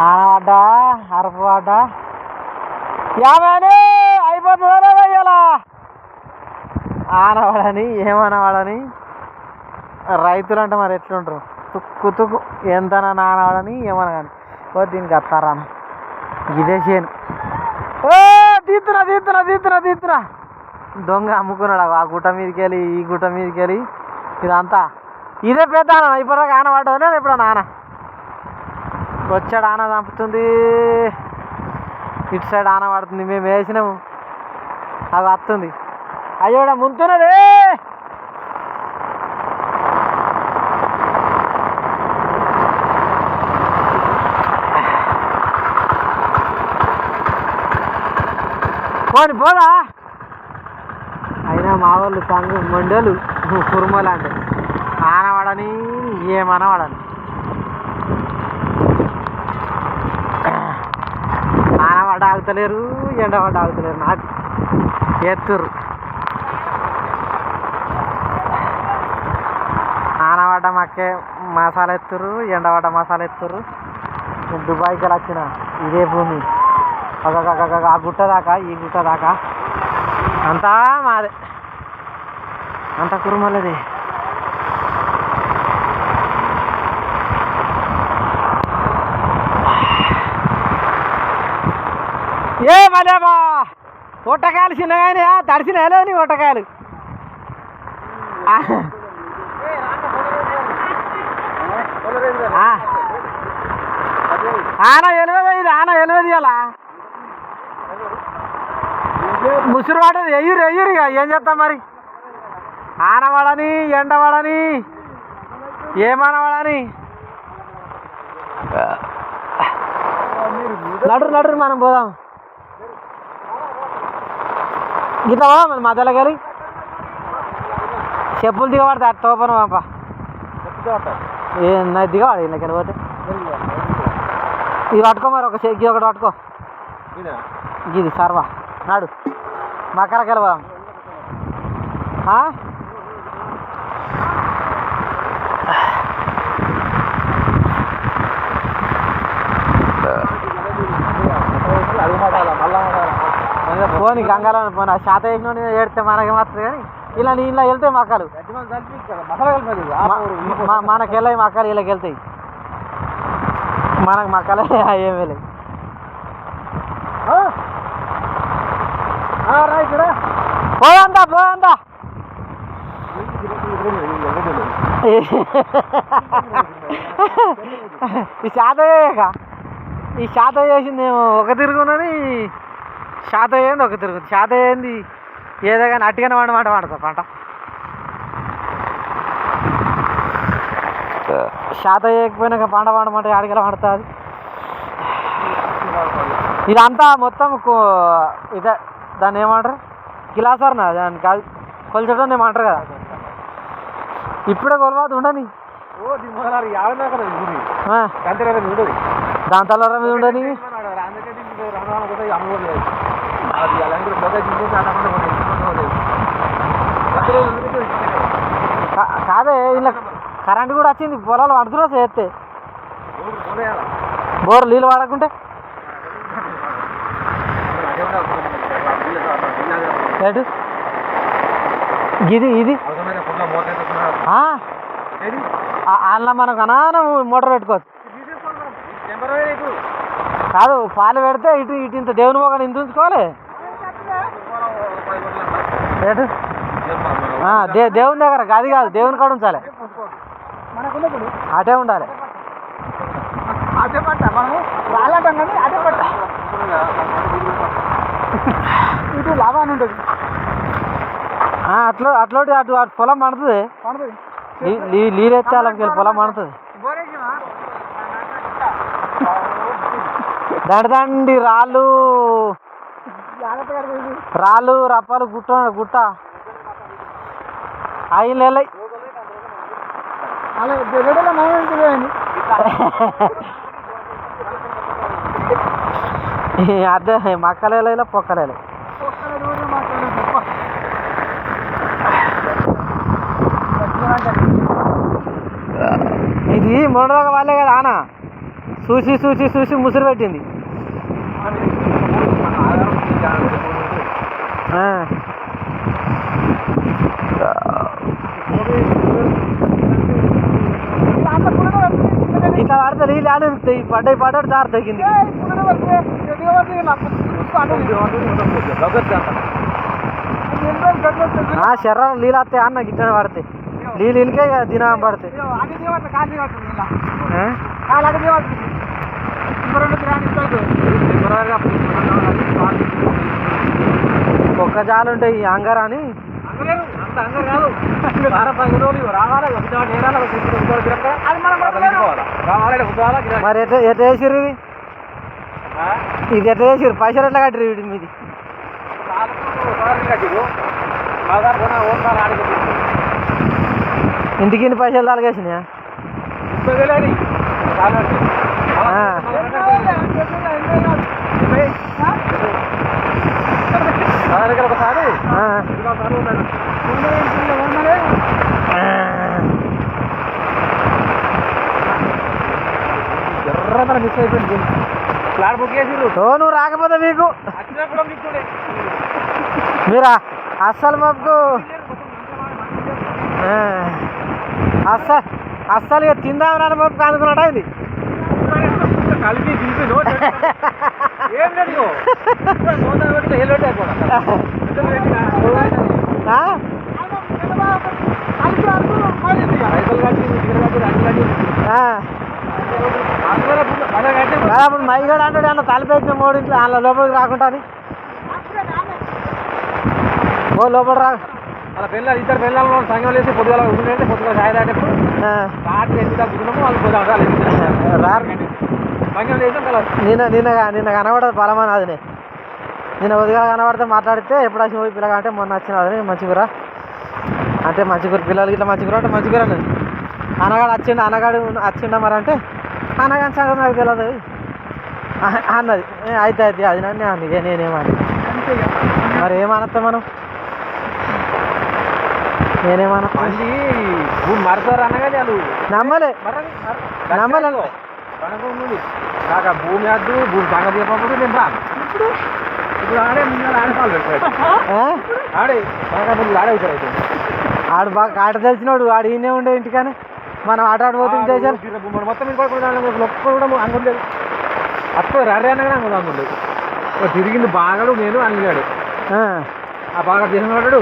ఆనవాడ అరపవాడ యాభై అయిపోతుందా ఇలా ఆనవాడని ఏమనవాడని రైతులు అంటే మరి ఎట్లుంటారు? తుక్కు తుక్కు ఎంత నానవాడని ఏమన్నా కానీ ఓ దీనికి అత్తారా? ఇదే చేయను ఓ తీస్తున్నా తీస్తున్నా తీస్తున్నా తీస్తున్నా దొంగ అమ్ముకున్నాడు ఆ గుట్ట మీదకి వెళ్ళి ఈ గుట్ట మీదకి వెళ్ళి ఇదంతా. ఇదే పెద్ద ఆన ఇప్పటిదాకా ఆన పడ్డది లేదు ఇప్పుడు వచ్చాడు ఆన చంపుతుంది. ఇటు సైడ్ ఆన పడుతుంది. మేము వేసినాము. అది వస్తుంది. అయ్యోడ ముంతున్నది. పోని పోదా? అయినా మా వాళ్ళు తంగు మొండలు కురుమలు అంటే ఆనవాడని ఏమనవాడని. ఆనవాడ ఆగుతలేరు ఎండవాడ ఆగుతలేరు నాకు ఎత్తురు. ఆనవాడ మక్కే మసాలా ఎత్తురు ఎండవాడ మసాలా ఎత్తురు. దుబాయ్కి వచ్చిన ఇదే భూమి. ఆ గుట్ట దాకా ఈ గుట్ట దాకా. అంతా మాదే. అంత కురుమలదే ఏ మలేమా ఉట్టకాయలు చిన్నగానే తడిసిన నీ ఉట్టకాయలు ఆన ఎనిమిది ఇది? ఆన ఎనిమిది అలా ముసురు పడేది ఎయ్యూరు ఎయ్యూరు ఇక. ఏం చేస్తాం మరి? ఆనవాడని ఎండవాడని ఏమానవాడని. నడురు నడురు మనం పోదాం. గీత మన మధ్యలోకి వెళ్ళి చెప్పులు దిగబడితే అట్ట తోపను పంప. దిగవాడు ఇళ్ళకి ఇది పట్టుకో మరి ఒక చెక్కి ఒకటి పట్టుకో. ఇది సర్వా. నాడు. మకరకి వెళ్ళిపోదాం ఆ? పోని గంగలో పోనీ శాత వేసిన ఏడితే మనకి మాత్రం కానీ ఇలా ఇలా వెళ్తాయి మక్కలు మనకి వెళ్ళాయి మక్కలు వీళ్ళకి వెళ్తాయి. మనకు మక్కలే ఏమి వెళ్ళాయి. పోదంతా పోదంతా ఈ శాత ఈ శాత ఏమో ఒక తిరుగునని శాత ఏంది ఒక తిరుగు శాత ఏంది ఏదో కానీ అట్టిగానే వండ మాట పడతా పంట. శాత వేయకపోయినాక పంట పండమంటే అడిగల పడుతుంది ఇదంతా మొత్తం ఇదే దాన్ని ఏమంటారు? కిలాసర్నా దాన్ని కాదు కొలిచడం ఏమంటారు కదా. ఇప్పుడే కొలవాదు ఉండని. దాని తలర మీద ఉండని. కాదే ఇలా కరెంట్ కూడా వచ్చింది. పొలాలు పడుతున్నా చేస్తే. బోర్ నీళ్ళు వాడకుంటే? ఇది ఇది అందులో మనకు అనానం మోటార్ పెట్టుకోవచ్చు. కాదు పాలు పెడితే ఇటు ఇటు ఇంత దేవుని మొగని ఇంత ఉంచుకోవాలి. ఆ, దే దేవుని దగ్గర గది కాదు దేవుని కాడ ఉంచాలి. అటే ఉండాలి. అదే అదే ఇటు లాభాన్ని ఉంటుంది. ఆ, అట్లా అట్లోటి అటు అటు పొలం పండుతుంది. ఎత్తే వాళ్ళకి వెళ్ళి పొలం పండుతుంది. దండి రాళ్ళు. రాళ్ళు రప్పాలు గుట్ట గుట్ట. ఐదు నెలలు. తెలియండి అదే మక్కలేలో పొక్కలేలు ఒక్కడే రోజు మాట్లాడదు తప్ప. ఇది మొన్నదాకా వాళ్ళే కదా ఆన? చూసి చూసి చూసి ముసురు పెట్టింది. ఆ. ఇట్లా పడితే నీళ్ళు ఆడ పడ్డాయి పడ్డాడు దారి తగ్గింది ఆ శర్రం నీళ్ళు వస్తాయి అన్న గిట్టనే పడతాయి నీళ్ళు ఇనికే ఇక దినం పడతాయి ఆ? ఒక్క జాలు ఉంటాయి ఈ అంగర్ అని మరి ఎట్లా ఎట్లా వేసిర్రు ఇది? ఇది ఎట్లా వేసిర్రు పైసలు ఎట్లా కట్టిరు వీడి మీది? ఇంటికి ఇన్ని పైసలు ఆ. మిస్ అయిపోయింది ఫ్లాట్ బుక్ చేసిర్రు నువ్వు రాకపోతే మీకు. మీరా? అస్సలు మాకు. అస్సలు అస్సలు ఇక తిందాం రాని మాకు అనుకున్నట్ట ఇది కలిపి తీసి నోట్ ఏం లేదు అప్పుడు మైగడు అంటాడు అన్న తలపెట్టిన మూడింట్లో అందులో లోపలికి రాకుండా అని ఓ లోపల రా అలా పిల్లలు ఇద్దరు పిల్లలు సంఘం వేసి పొద్దుగా ఉంటుందంటే పొద్దుగాల సాయ దాటప్పుడు రాత్రి ఎన్ని దాకా వాళ్ళు పొద్దుగా రాలేదు రారు. సంఘం చేసాం కదా నిన్న నిన్న నిన్న కనబడదు బలమని అదినే నిన్న ఉదయం కనబడితే మాట్లాడితే ఎప్పుడు వచ్చిన పోయి పిల్లగా అంటే మొన్న వచ్చిన అదని మంచిగురా. అంటే మంచిగురు పిల్లలకి ఇట్లా మంచిగురా అంటే మంచిగురా అన్నది అనగాడు వచ్చిండు అనగాడు వచ్చిండ మరి అంటే అనగాని సంగతి నాకు తెలియదు అన్నది. అయితే అయితే అది నన్ను అంది నేనేమని మరి ఏమనత్తా మనం? నేనేమన్నా? మరతారు నమ్మలే. నమ్మలే. నాకు భూమి అద్దు భూమి సంగతి చెప్పప్పుడు నేను రాను. ఆడే బాగా ఆట తెలిసినోడు ఆడు ఈయనే ఉండే ఇంటికానే. మనం ఆట ఆడిపోతుంది మన మొత్తం అనుకోలేదు అప్పుడు రాడే అనగానే అనుకుందాం అనుకోలేదు తిరిగింది బాగాడు నేను అనిగాడు ఆ. బాగా చేసిన వాడు.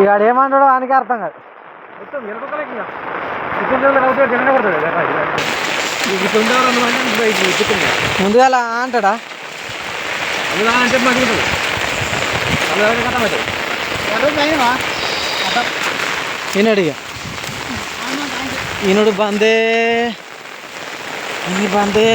ఇక ఏమన్నాడో ఆయనకి అర్థం కాదు. మొత్తం వెనకొకలకి ఇక. చికెన్ జోన్లో కలిపితే జెండా కొడతాడు కదా ఇక. ఇది తొందరగా రెండు మంది ఇంకా ఇది చికెన్ ముందుగా అలా అంటాడా అందులో అంటే మగ్గుతుంది అందులో కథ అవుతుంది ఈనాడు ఇక ఈనుడు బందే ఈ బందే